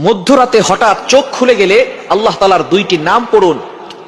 মধ্যরাতে হঠাৎ চোখ খুলে গেলে আল্লাহ তালার দুইটি নাম পড়ুন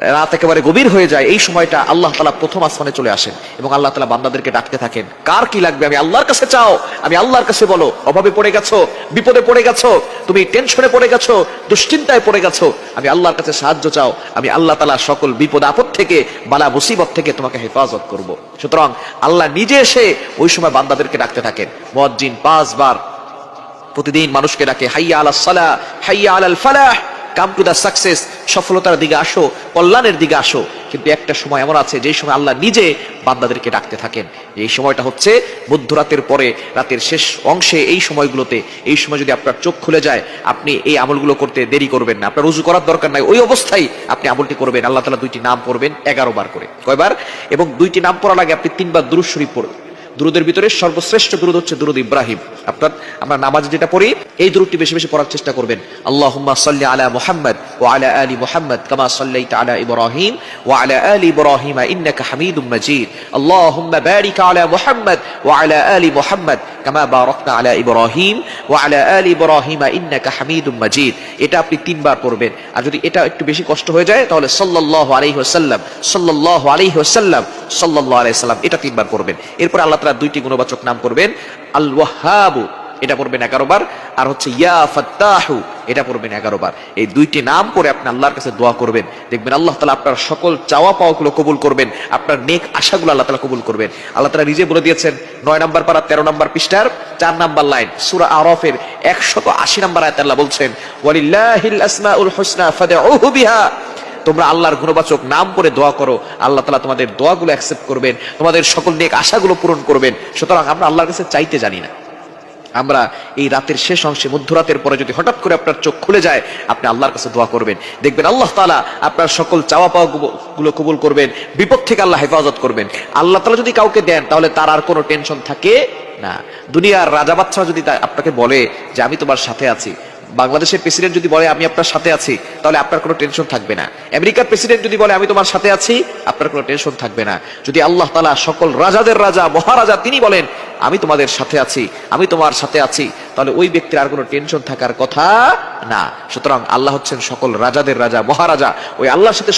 রাত একেবারে গভীর হয়ে যায়, এই সময়টা আল্লাহ তালা প্রথম আসমানে চলে আসেন এবং আল্লাহ তালা বান্দাদেরকে ডাকতে থাকেন। কার কি লাগবে? আমি আল্লাহর কাছে চাও, আমি আল্লাহর কাছে বলো, অভাবে পড়ে গেছো, বিপদে পড়ে গেছো, তুমি টেনশনে পড়ে গেছো, দুশ্চিন্তায় পড়ে গেছো, আমি আল্লাহর কাছে সাহায্য চাও, আমি আল্লাহ তালা সকল বিপদ আপদ থেকে, বালা মুসিবত থেকে তোমাকে হেফাজত করব। সুতরাং আল্লাহ নিজে এসে ওই সময় বান্দাদেরকে ডাকতে থাকেন। মজ্জিন পাঁচবার প্রতিদিন মানুষকে ডাকে, হাইয়া আলা সালা হাইয়া আলাল ফালাহ। কাম টু দা সাকসেস, সফলতার দিকে আসো, কল্যাণের দিকে আসো। কিন্তু একটা সময় এমন আছে যে সময় আল্লাহ নিজে বান্দাদেরকে ডাকতে থাকেন। এই সময়টা হচ্ছে মধ্যরাতের পরে, রাতের শেষ অংশে এই সময়গুলোতে। এই সময় যদি আপনার চোখ খুলে যায়, আপনি এই আমলগুলো করতে দেরি করবেন না। আপনার রুজু করার দরকার নাই, ওই অবস্থায় আপনি আমলটি করবেন। আল্লাহ তালা দুইটি নাম পড়বেন, এগারো বার করে। কয়বার? এবং দুইটি নাম পড়ার আগে আপনি তিনবার দুরুদ শরীফ পড়বেন। দুরুদের ভিতরে সর্বশ্রেষ্ঠ দুরুদ হচ্ছে দুরুদ ইব্রাহিম। আপনার আমরা নামাজে যেটা পড়ি, এই দুরুদটি বেশি বেশি পড়ার চেষ্টা করবেন। আল্লাহুম্মা সাল্লি আলা মুহাম্মদ ওয়া আলা আলি মুহাম্মদ কামা সাল্লাইতা আলা ইব্রাহিম ওয়া আলা আলি ইব্রাহিম ইন্নাকা হামিদুম মাজিদ। আল্লাহুম্মা বারিক আলা মুহাম্মদ ওয়া আলা আলি মুহাম্মদ কামা বারাকতা আলা ইব্রাহিম ওয়া আলা আলি ইব্রাহিম ইন্নাকা হামিদুম মাজিদ। এটা আপনি তিনবার পড়বেন। আর যদি এটা একটু বেশি কষ্ট হয়ে যায়, তাহলে সাল্লাল্লাহু আলাইহি ওয়াসাল্লাম, সাল্লাল্লাহু আলাইহি ওয়াসাল্লাম সাল্লাল্লাহু আলাইহি সাল্লাম, এটা তিনবার এরপর আল্লাহ তাআলা দুইটি গুণবাচক নাম করবেন এটা পড়বেন এগারো বার, আর হচ্ছে ইয়া এটা পড়বেন এগারো বার। এই দুইটি নাম পড়ে আপনি আল্লাহর কাছে দোয়া করবেন। দেখবেন আল্লাহ তালা আপনার সকল চাওয়া পাওয়াগুলো কবুল করবেন, আপনার নেক আশাগুলো আল্লাহ তালা কবুল করবেন। আল্লাহ তালা নিজে বলে দিয়েছেন, নয় নম্বর পারা, তেরো নম্বর পৃষ্ঠার, চার নাম্বার লাইন, সুরা আরফের একশত আশি নম্বর আয়াত আল্লাহ বলছেন, ওয়ালিল্লাহিল হুসনা তোমরা আল্লাহর গুণবাচক নাম করে দোয়া করো, আল্লাহ তালা তোমাদের দোয়াগুলো অ্যাকসেপ্ট করবেন, তোমাদের সকল নেক আশাগুলো পূরণ করবেন। সুতরাং আমরা আল্লাহর কাছে চাইতে জানি না। আমরা এই রাতের শেষ অংশে মধ্যরাতের পরে যদি হঠাৎ করে আপনার চোখ খুলে যায়, আপনি আল্লাহর কাছে দোয়া করবেন। দেখবেন আল্লাহ তালা আপনার সকল চাওয়া পাওয়া গুলো কবুল করবেন, বিপদ থেকে আল্লাহ হেফাজত করবেন। আল্লাহ তালা যদি কাউকে দেন, তাহলে তার আর কোনো টেনশন থাকে না। দুনিয়ার রাজা বাচ্চা যদি আপনাকে বলে যে, আমি তোমার সাথে আছি। বাংলাদেশের প্রেসিডেন্ট যদি বলে, আমি আপনার সাথে আছি, তাহলে আপনার কোনো টেনশন থাকবে না। আমেরিকার প্রেসিডেন্ট যদি বলে, আমি তোমার সাথে আছি, আপনার কোনো টেনশন থাকবে না। যদি আল্লাহ তালা সকল রাজাদের রাজা, মহারাজা তিনি বলেন, আমি তোমাদের সাথে আছি, আমি তোমার সাথে আছি, তাহলে ওই ব্যক্তির আর কোনো টেনশন থাকার কথা না। সুতরাং আল্লাহ হচ্ছেন সকল রাজাদের রাজা, মহারাজা। ওই আল্লাহর সাথে